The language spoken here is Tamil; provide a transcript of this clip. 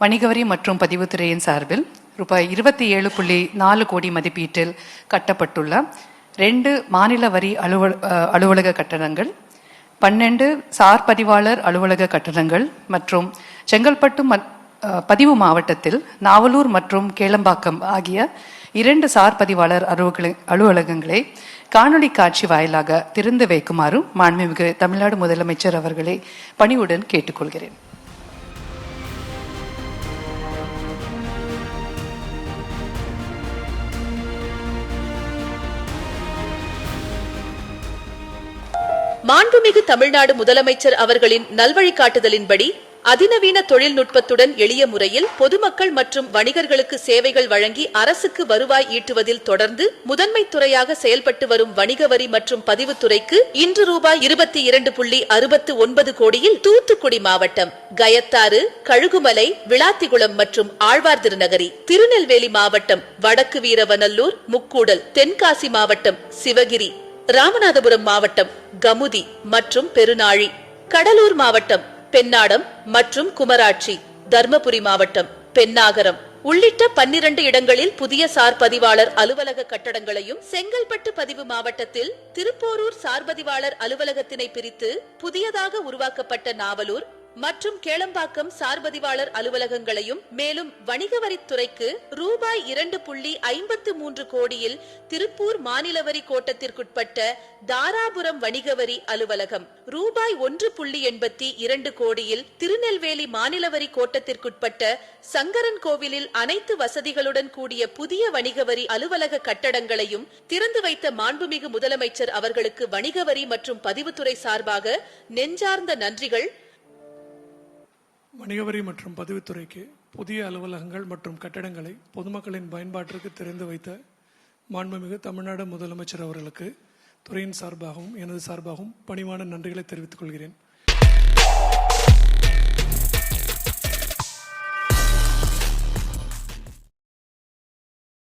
வணிகவரி மற்றும் பதிவுத்துறையின் சார்பில் ரூபாய் இருபத்தி ஏழு புள்ளி நாலு கோடி மதிப்பீட்டில் கட்டப்பட்டுள்ள ரெண்டு மாநில வரி அலுவல் அலுவலக கட்டடங்கள் பன்னெண்டு சார் பதிவாளர் அலுவலக கட்டடங்கள் மற்றும் செங்கல்பட்டு ம- பதிவு மாவட்டத்தில் நாவலூர் மற்றும் கேளம்பாக்கம் ஆகிய இரண்டு சார் பதிவாளர் அலுவலகங்களை காணொலி காட்சி வாயிலாக திறந்து வைக்குமாறு மாண்புமிகு தமிழ்நாடு முதலமைச்சர் அவர்களை பணிவுடன் கேட்டுக்கொள்கிறேன். மாண்புமிகு தமிழ்நாடு முதலமைச்சர் அவர்களின் நல்வழிகாட்டுதலின்படி அதிநவீன தொழில்நுட்பத்துடன் எளிய முறையில் பொதுமக்கள் மற்றும் வணிகர்களுக்கு சேவைகள் வழங்கி அரசுக்கு வருவாய் ஈட்டுவதில் தொடர்ந்து முதன்மை துறையாக செயல்பட்டு வரும் வணிக வரி மற்றும் பதிவுத்துறைக்கு இன்று ரூபாய் இருபத்தி இரண்டு புள்ளி அறுபத்து ஒன்பது கோடியில் தூத்துக்குடி மாவட்டம் கயத்தாறு கழுகுமலை விளாத்திகுளம் மற்றும் ஆழ்வார் திருநகரி திருநெல்வேலி மாவட்டம் வடக்கு வீரவநல்லூர் முக்கூடல் தென்காசி மாவட்டம் சிவகிரி ராமநாதபுரம் மாவட்டம் கமுதி மற்றும் பெருநாழி கடலூர் மாவட்டம் பெண்ணாடம் மற்றும் குமராட்சி தர்மபுரி மாவட்டம் பெண்ணாகரம். உள்ளிட்ட பன்னிரண்டு இடங்களில் புதிய சார் பதிவாளர் அலுவலக கட்டடங்களையும் செங்கல்பட்டு பதிவு மாவட்டத்தில் திருப்போரூர் சார்பதிவாளர் அலுவலகத்தினை பிரித்து புதியதாக உருவாக்கப்பட்ட நாவலூர் மற்றும் கேளம்பாக்கம் சார்பதிவாளர் அலுவலகங்களையும் மேலும் வணிக வரித்துறைக்கு ரூபாய் இரண்டு புள்ளி ஐம்பத்து மூன்று கோடியில் திருப்பூர் மாநில வரி கோட்டத்திற்குட்பட்ட தாராபுரம் வணிக வரி அலுவலகம் ரூபாய் ஒன்று புள்ளி எண்பத்தி இரண்டு கோடியில் திருநெல்வேலி மாநில வரி கோட்டத்திற்குட்பட்ட சங்கரன் கோவிலில் அனைத்து வசதிகளுடன் கூடிய புதிய வணிக வரி அலுவலக கட்டடங்களையும் திறந்து வைத்த மாண்புமிகு முதலமைச்சர் அவர்களுக்கு வணிக வரி மற்றும் பதிவுத்துறை சார்பாக நெஞ்சார்ந்த நன்றிகள். வணிகவரி மற்றும் பதிவுத்துறைக்கு புதிய அலுவலகங்கள் மற்றும் கட்டடங்களை பொதுமக்களின் பயன்பாட்டிற்கு திறந்து வைத்த மாண்புமிகு தமிழ்நாடு முதலமைச்சர் அவர்களுக்கு துறையின் சார்பாகவும் எனது சார்பாகவும் பணிவான நன்றிகளை தெரிவித்துக் கொள்கிறேன்.